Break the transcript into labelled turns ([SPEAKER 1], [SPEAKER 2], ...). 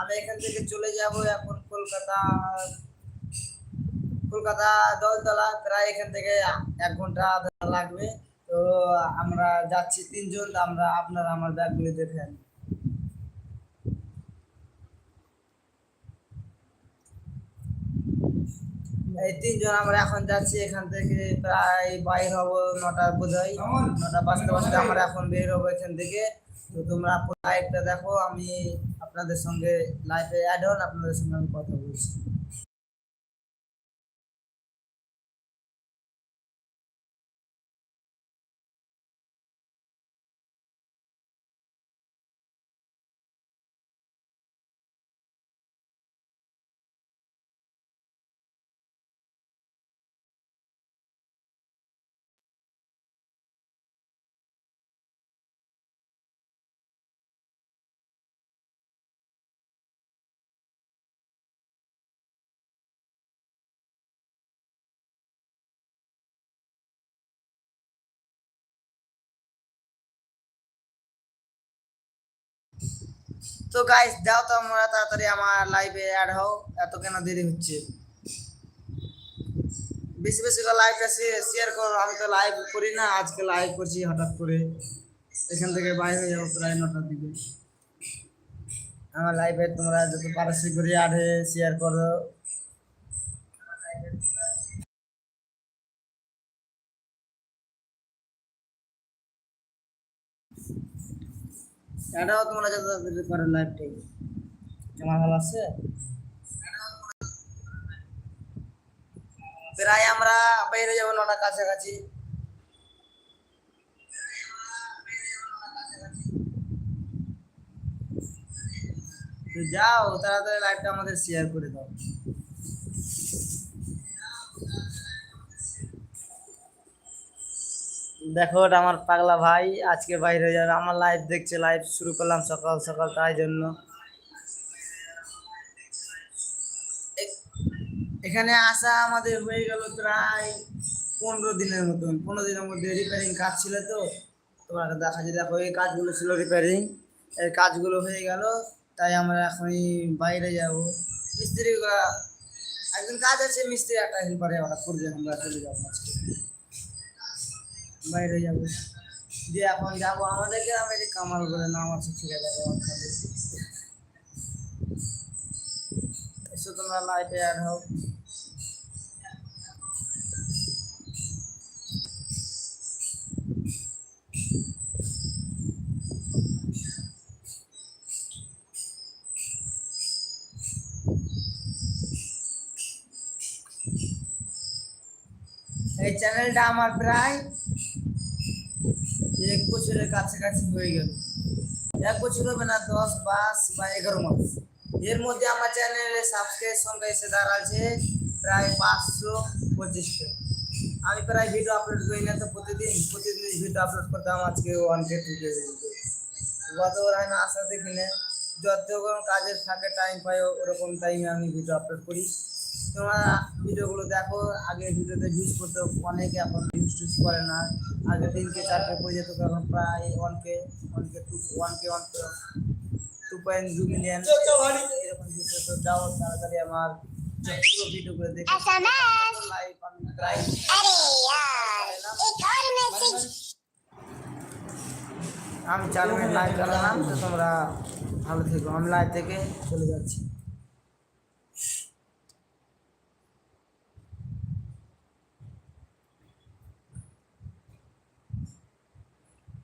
[SPEAKER 1] আমি এখন থেকে চলে যাব এখন কলকাতা কলকাতা দলতলা, প্রায় এখান থেকে এক ঘণ্টা লাগবে। তো আমরা যাচ্ছি তিনজন আমরা আপনার, আমার ব্যাগগুলি দেখেন এই তিনজন আমরা এখন যাচ্ছি, এখান থেকে প্রায় বাইর হব নটা বোধহয়। নটা পাঁচটা পাঁচটা আমরা এখন বের হব এখান থেকে। তো তোমরা লাইভটা দেখো, আমি আপনাদের সঙ্গে লাইভে অ্যাড হন আপনাদের সঙ্গে আমি কথা বলছি। তো গাইস দাও তো আমরা তাড়াতাড়ি আমার লাইভে অ্যাড হও। এত কেন দেরি হচ্ছে? বেশি বেশি করে লাইভটা শেয়ার করো। আমি তো লাইভ করি না, আজকে লাইভ করছি হঠাৎ করে। এখান থেকে বাইরে হয়ে যাব প্রায় নটার দিকে। আমার লাইভে তোমরা যত পারসি করে অ্যাড শেয়ার করো। এটাও তোমরা যত তাড়াতাড়ি করো লাইভটাই তোমার ভালো আছে? প্রায় আমরা বাইরে যাব নটা কাছাকাছি। যাও তাড়াতাড়ি লাইভটা আমাদের শেয়ার করে দাও। দেখো আমার পাগলা ভাই, আজকে বাইরে যাবে, আমার লাইভ দেখছে লাইভ শুরু করলাম সকাল সকাল তাই জন্য। এখানে আসা আমাদের হয়ে গেল প্রায় পনেরো দিনের মতন। পনেরো দিনের মধ্যে রিপেয়ারিং কাজ ছিল তো, তোমাকে দেখা যায় দেখো এই কাজগুলো ছিল রিপেয়ারিং এই কাজগুলো হয়ে গেল, তাই আমরা এখনই বাইরে যাব। মিস্ত্রি একজন কাজ আছে, মিস্ত্রি একটা হেল্পারে ওরা করবে আমরা চলে যাব আজকে। বাইরে যাব। দিয়ে এখন যাব। আমাদের গ্রামের কামাল বলে নাম আছে ঠিক আছে ওখানে এসো তোমরা লাইটে অ্যাড হও। এই চ্যানেলটা আমার প্রায় এক বছরের কাছাকাছি হয়ে গেল। এক বছর হবে না, দশ বাস বা এগারো মাস। এর মধ্যে আমার চ্যানেলে সাবস্ক্রাইব সংখ্যা এসে দাঁড়াচ্ছে প্রায় পাঁচশো পঁচিশটা আমি প্রায় ভিডিও আপলোড করি না তো প্রতিদিন প্রতিদিন ভিডিও আপলোড করতাম আজকে ওয়ান কে টু কে গত হয় না আশা দেখি না যতক্ষণ কাজের থাকে টাইম পাই ওরকম টাইমে আমি ভিডিও আপলোড করি। তোমরা ভিডিওগুলো দেখো আগে ভিডিওতে ভিউজ করতে অনেকে এখন ভিউজ টিউজ করে না। আগে তিনকে চারটে পড়ে যেত এখন প্রায় one K one K two one K one two point two million এরকম ভিডিও তো যাও তাড়াতাড়ি আমার পুরো ভিডিওগুলো দেখে লাইভ আমি প্রায় আমি চার মিনিট লাইভ চালালাম তো তোমরা ভালো থেকো। আমি লাইভ থেকে চলে যাচ্ছি।